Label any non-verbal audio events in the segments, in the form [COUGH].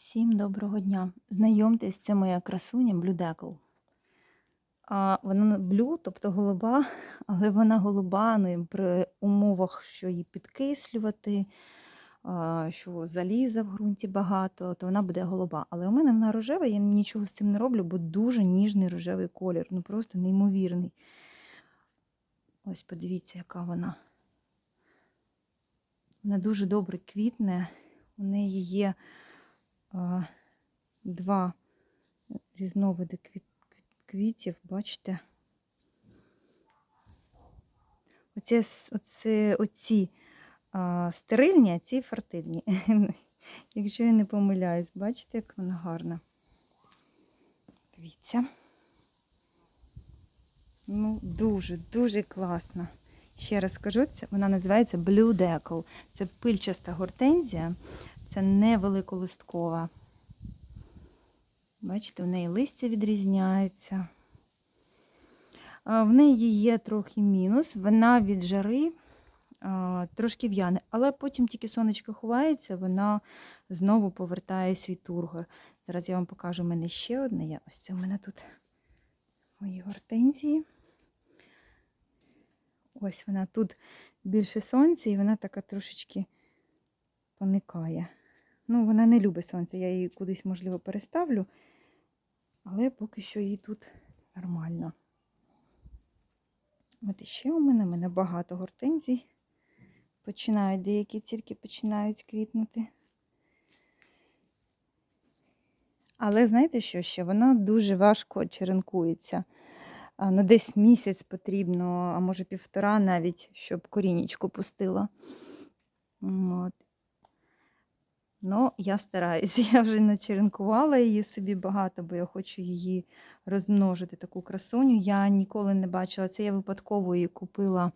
Всім доброго дня. Знайомтесь, це моя красуня Deckle. А вона блю, тобто голуба, [LAUGHS] але вона голуба ну, при умовах, що її підкислювати, що заліза в ґрунті багато, то вона буде голуба. Але у мене вона рожева, я нічого з цим не роблю, бо дуже ніжний рожевий колір, ну просто неймовірний. Ось подивіться, яка вона. Вона дуже добре квітне. У неї є два різновиди квіт, квіт- квітів, бачите? Оці, оці, оці а, стерильні, а ці фертильні. [LAUGHS] Якщо я не помиляюсь, бачите, як вона гарна. Дивіться. Ну, дуже, дуже класно. Ще раз скажу, вона називається Blue Deckle. Це пильчаста гортензія, це невеликолисткова. Бачите, в неї листя відрізняється. В неї є трохи мінус. Вона від жари трошки в'яне, але потім тільки сонечко ховається, вона знову повертає свій тургор. Зараз я вам покажу, у мене ще одне. Ось це у мене тут мої гортензії. Ось вона тут більше сонця, і вона така трошечки поникає. Ну, вона не любить сонце, я її кудись, можливо, переставлю, але поки що їй тут нормально. От іще у мене, у мене багато гортензій. Починають, деякі тільки починають квітнути. Але знаєте що ще? Вона дуже важко черенкується. Ну, десь місяць потрібно, а може півтора навіть, щоб корінечку пустила. От. Ну, я стараюся. [LAUGHS] Я вже начеренкувала її собі багато, бо я хочу її розмножити, таку красуню. Я ніколи не бачила. Це я випадково її купила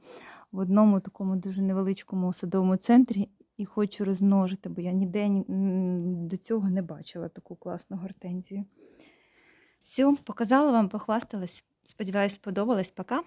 в одному такому дуже невеличкому садовому центрі і хочу розмножити, бо я ніде ні- до цього не бачила таку класну гортензію. Все, показала вам, похвасталась. Сподіваюсь, сподобалось. Пока.